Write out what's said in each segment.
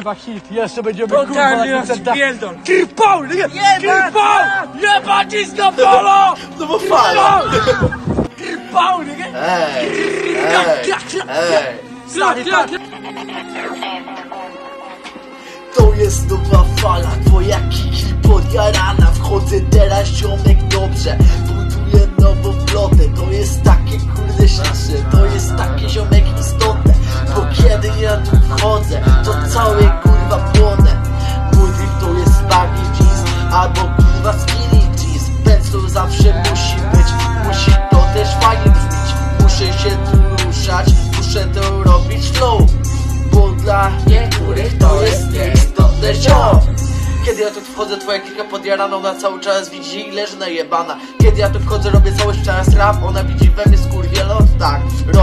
kurwa hit, jeszcze będziemy Totalnie kurwa na nas koncertach. pierdol. Kirpał? Jeba! Kirpał! Jeba disco polo! No bo fala! Kirpał, nie? Ej, ej, tak. To jest nowa fala, twoja kiki podjarana Wchodzę teraz ziomek dobrze Buduję nową flotę To jest takie kurde śliczne To całe kurwa płonę Mój drip to jest baggy jeans Albo kurwa skinny jeans Pencil zawsze musi być Musi to też fajnie brzmieć. Muszę się tu ruszać Muszę to robić flow. Bo dla niektórych to jest nieistotne ziom. Kiedy ja tu wchodzę, twoja kilka podjarana Ona cały czas widzi i leży najebana. Kiedy ja tu wchodzę, robię cały czas rap Ona widzi we mnie skurwielot, tak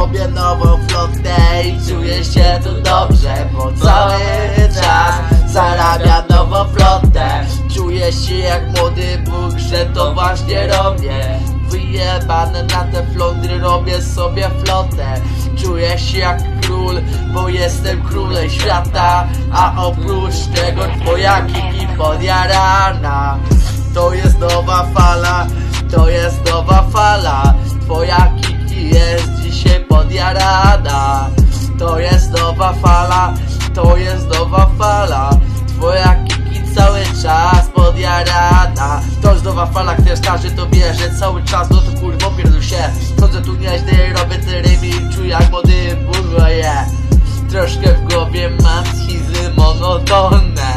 Robię nową flotę i czuję się tu dobrze Bo cały czas zarabia nową flotę. Czuję się jak młody Bóg, że to właśnie robię. Wyjebane na te flądry robię sobie flotę. Czuję się jak król, bo jestem królem świata. A oprócz tego twoja kiki podjarana. To jest nowa fala, to jest nowa fala. Twoja kiki jest podjarana To jest nowa fala, to jest nowa fala. Twoja kiki cały czas podjarana To jest nowa fala, która starzy to bierze cały czas. No to kurwo pierdol się. Chodzę tu nieźle, robię te rymy i czuję jak młody burgo je Troszkę w głowie mam schizy monotonne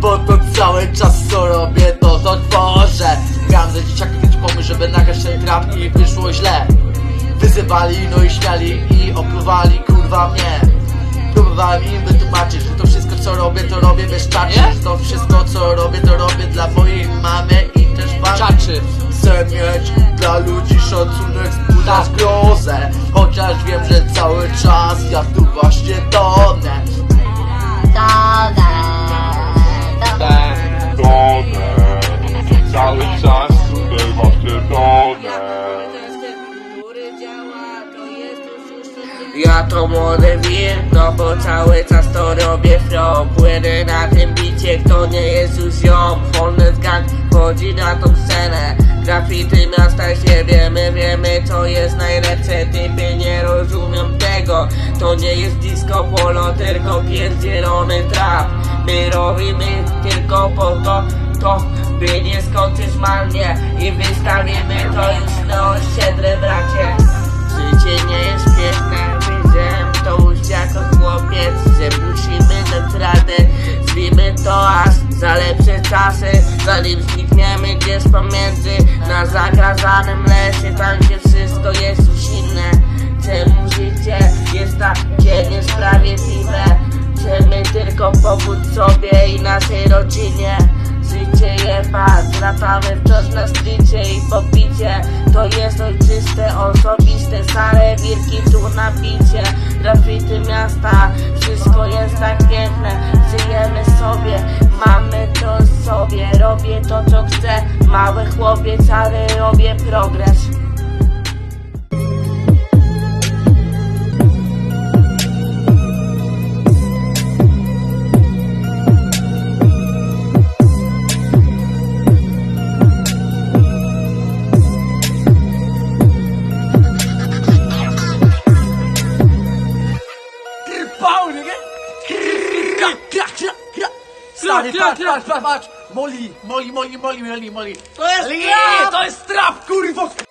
Bo to cały czas co robię to to tworzę. Gram za dzieciaki, więc pomysł, żeby nagrać ten trap i wyszło źle Wyzywali, no i śmiali i opluwali kurwa mnie. Próbowałem im wytłumaczyć, że to wszystko co robię to robię bez czaczy Że To wszystko co robię to robię dla mojej mamy i też wam Czaczy. Chcę mieć dla ludzi szacunek, spójrz grozę. Chociaż wiem, że cały czas ja tu właśnie tonę to młody wir, no bo cały czas to robię flow Płynę na tym bicie, kto nie jest już ziom. Hornet Gang chodzi na tą scenę. Graffiti miasta siebie, my wiemy co jest najlepsze. Typy nie rozumią tego. To nie jest disco polo, tylko pierdzielony trap. My robimy tylko po to, to by nie skończyć malnie. I wystawimy to już na za lepsze czasy Zanim znikniemy gdzieś pomiędzy. Na zagrażanym lesie, tam gdzie wszystko jest już inne. Czemu życie jest takie niesprawiedliwe? Chcemy tylko pomóc sobie i naszej rodzinie? Życie jeba, latamy wciąż na stricie i popicie To jest ojczyste, osobiste, stare wilki tu na bicie miasta, wszystko jest tak piękne Żyjemy sobie, mamy to sobie. Robię to co chcę, mały chłopiec, ale robię progres Stary, patrz, patrz, patrz, patrz! Moli, moli, moli, moli, moli, moli! To jest trap! to jest trap, kurwo!